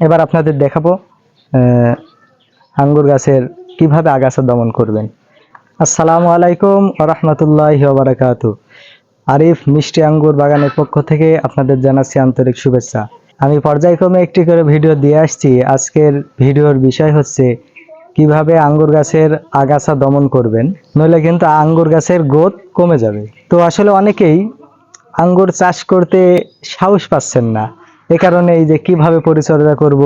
এবার আপনাদের দেখাবো আঙ্গুর গাছের কীভাবে আগাছা দমন করবেন। আসসালামু আলাইকুম রহমতুল্লাহ বারাকাত আরিফ মিষ্টি আঙ্গুর বাগানের পক্ষ থেকে আপনাদের জানাচ্ছি আন্তরিক শুভেচ্ছা। আমি পর্যায়ক্রমে একটি করে ভিডিও দিয়ে আসছি। আজকের ভিডিওর বিষয় হচ্ছে, কীভাবে আঙ্গুর গাছের আগাছা দমন করবেন। নইলে কিন্তু আঙ্গুর গাছের গোদ কমে যাবে। তো আসলে অনেকেই আঙ্গুর চাষ করতে সাহস পাচ্ছেন না। এ কারণে এই যে কীভাবে পরিচর্যা করব,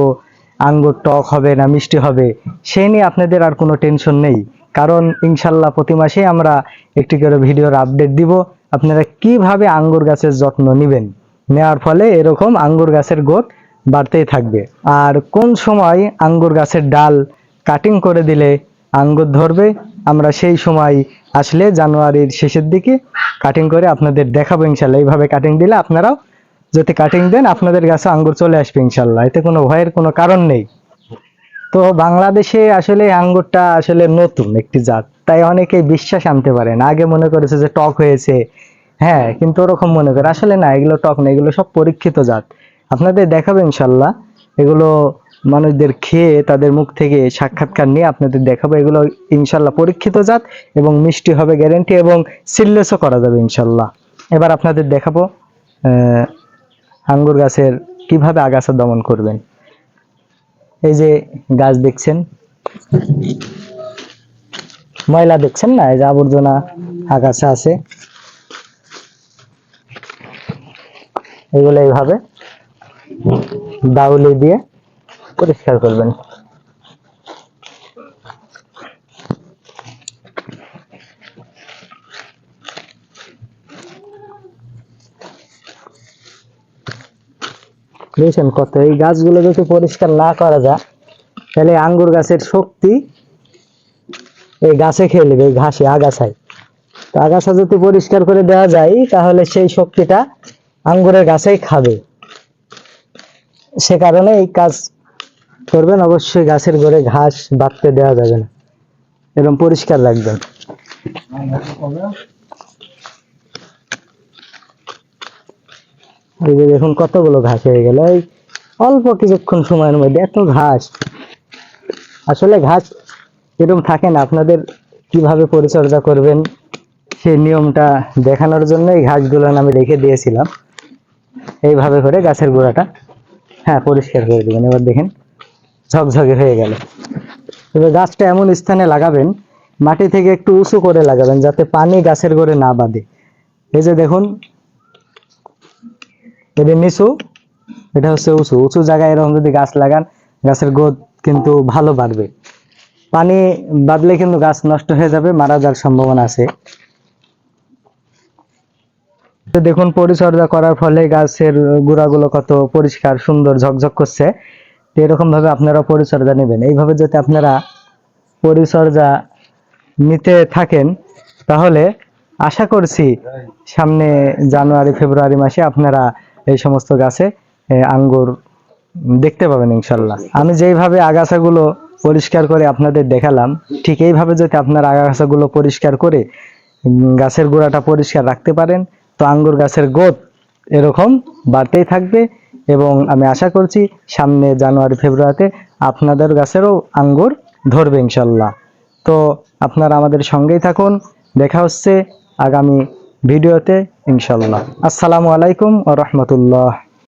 আঙ্গুর টক হবে না মিষ্টি হবে সেই নিয়ে আপনাদের আর কোনো টেনশন নেই। কারণ ইনশাল্লাহ প্রতি মাসেই আমরা একটি করে ভিডিওর আপডেট দিব, আপনারা কীভাবে আঙ্গুর গাছের যত্ন নেবেন। নেওয়ার ফলে এরকম আঙ্গুর গাছের গোত বাড়তেই থাকবে। আর কোন সময় আঙ্গুর গাছের ডাল কাটিং করে দিলে আঙ্গুর ধরবে, আমরা সেই সময় আসলে জানুয়ারির শেষের দিকে কাটিং করে আপনাদের দেখাবো ইনশাল্লাহ। এইভাবে কাটিং দিলে আপনারাও যদি কাটিং দেন, আপনাদের গাছে আঙ্গুর চলে আসবে ইনশাল্লাহ। এতে কোনো ভয়ের কোনো কারণ নেই। তো বাংলাদেশে আসলে আঙ্গুরটা আসলে নতুন একটি জাত। তাই অনেকেই বিশ্বাস আনতে পারেন আগে মনে করেছে যে টক হয়েছে। হ্যাঁ কিন্তু ওরকম মনে করে। আসলে না, এগুলো টক না, এগুলো সব পরীক্ষিত জাত। আপনাদের দেখাবো ইনশাল্লাহ। এগুলো মানুষদের খেয়ে তাদের মুখ থেকে সাক্ষাৎকার নিয়ে আপনাদের দেখাবো। এগুলো ইনশাল্লাহ পরীক্ষিত জাত এবং মিষ্টি হবে গ্যারেন্টি এবং সিললেসও করা যাবে ইনশাল্লাহ। এবার আপনাদের দেখাবো আঙ্গুর গাছের কীভাবে আগাছা দমন করবেন? এই যে গাছ দেখছেন? ময়লা দেখছেন না? এই যে আবর্জনা আগাছা আছে। এগুলো এইভাবে বাউলি দিয়ে পরিষ্কার করবেন। বুঝছেন কত, এই গাছগুলো যদি পরিষ্কার না করা যায়, তাহলে আঙ্গুর গাছের শক্তি এই গাছে খেয়ে নেবে, এই ঘাসে, আগাছায়। তো আগাছা যদি পরিষ্কার করে দেওয়া যায়, তাহলে সেই শক্তিটা আঙ্গুরের গাছেই খাবে। সে কারণে এই কাজ করবেন, অবশ্যই গাছের গোড়ে ঘাস বাঁধতে দেওয়া যাবে না। এরকম পরিষ্কার রাখবেন। এই যে দেখুন কতগুলো ঘাস হয়ে গেল। এই অল্প কিছুক্ষণ সময়ের মধ্যে এত ঘাস। আসলে ঘাস এরকম থাকে না, আপনাদের কীভাবে পরিচর্যা করবেন সেই নিয়মটা দেখানোর জন্য এই ঘাসগুলো আমি রেখে দিয়েছিলাম। এইভাবে করে গাছের গোড়াটা হ্যাঁ পরিষ্কার করে দেবেন। এবার দেখেন ঝকঝকে হয়ে গেল। এবার গাছটা এমন স্থানে লাগাবেন, মাটি থেকে একটু উঁচু করে লাগাবেন যাতে পানি গাছের গোড়ে না বাঁধে। এই যে দেখুন এটা নিচু, এটা হচ্ছে উঁচু। উঁচু জায়গায় এরকম যদি গাছ লাগান, গাছের গোদ কিন্তু ভালো বাড়বে। পানি বাদলে কিন্তু গাছ নষ্ট হয়ে যাবে, মারা যাওয়ার সম্ভাবনা আছে। দেখুন, পরিচর্যা করার ফলে গাছের গুড়াগুলো কত পরিষ্কার, সুন্দর, ঝকঝক করছে। এরকম ভাবে আপনারা পরিচর্যা নেবেন। এইভাবে যদি আপনারা পরিচর্যা নিতে থাকেন, তাহলে আশা করছি সামনে জানুয়ারি, ফেব্রুয়ারি মাসে আপনারা এই সমস্ত গাছে আঙ্গুর দেখতে পাবেন ইনশাল্লাহ। আমি যেইভাবে আগাছাগুলো পরিষ্কার করে আপনাদের দেখালাম, ঠিক এইভাবে যদি আপনারা আগাছাগুলো পরিষ্কার করে গাছের গোড়াটা পরিষ্কার রাখতে পারেন, তো আঙ্গুর গাছের গোদ এরকম বাড়তেই থাকবে এবং আমি আশা করছি সামনে জানুয়ারি, ফেব্রুয়ারিতে আপনাদের গাছেরও আঙ্গুর ধরবে ইনশাল্লাহ। তো আপনারা আমাদের সঙ্গেই থাকুন, দেখা হচ্ছে আগামী ভিডিওতে ইনশাল্লাহ আসসালামু আলাইকুম ও রহমতুল্লাহ।